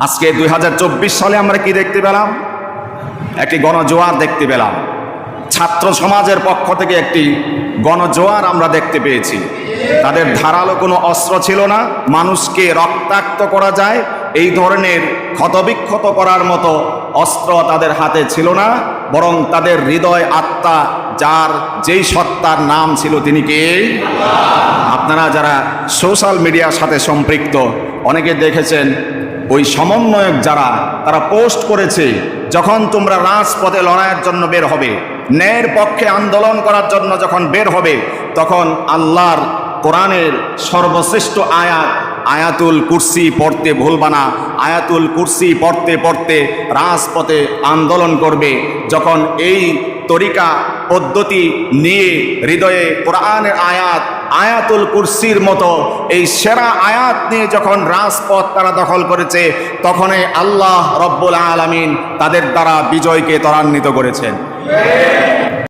আজকে দু হাজার চব্বিশ সালে আমরা কি দেখতে পেলাম? একটি গণজোয়ার দেখতে পেলাম। ছাত্র সমাজের পক্ষ থেকে একটি গণজোয়ার আমরা দেখতে পেয়েছি। তাদের ধারালো কোনো অস্ত্র ছিল না। মানুষকে রক্তাক্ত করা যায়। এই ধরনের ক্ষতবিক্ষত করার মতো অস্ত্র তাদের হাতে ছিল না। বরং তাদের হৃদয় আত্মা, যার যেই সত্তার নাম ছিল তিনি কে? আপনারা যারা সোশ্যাল মিডিয়ার সাথে সম্পৃক্ত, অনেকে দেখেছেন ওই সমন্বয়ক যারা, তারা পোস্ট করেছে, যখন তোমরা রাজপথে লড়াইয়ের জন্য বের হবে, ন্যায়ের পক্ষে আন্দোলন করার জন্য যখন বের হবে, তখন আল্লাহর কোরআনের সর্বশ্রেষ্ঠ আয়াত, আয়াতুল কুরসি পড়তে ভুলবা না, আয়াতুল কুরসি পড়তে পড়তে রাজপথে আন্দোলন করবে, যখন এই তরিকা, পদ্ধতি নিয়ে হৃদয়ে কোরআনের আয়াত আয়াতুল কুরসির মতো এই সেরা আয়াত নিয়ে যখন রাজপথ তারা দখল করেছে, তখনই আল্লাহ রব্বুল আলমিন তাদের দ্বারা বিজয়কে ত্বরান্বিত করেছেন।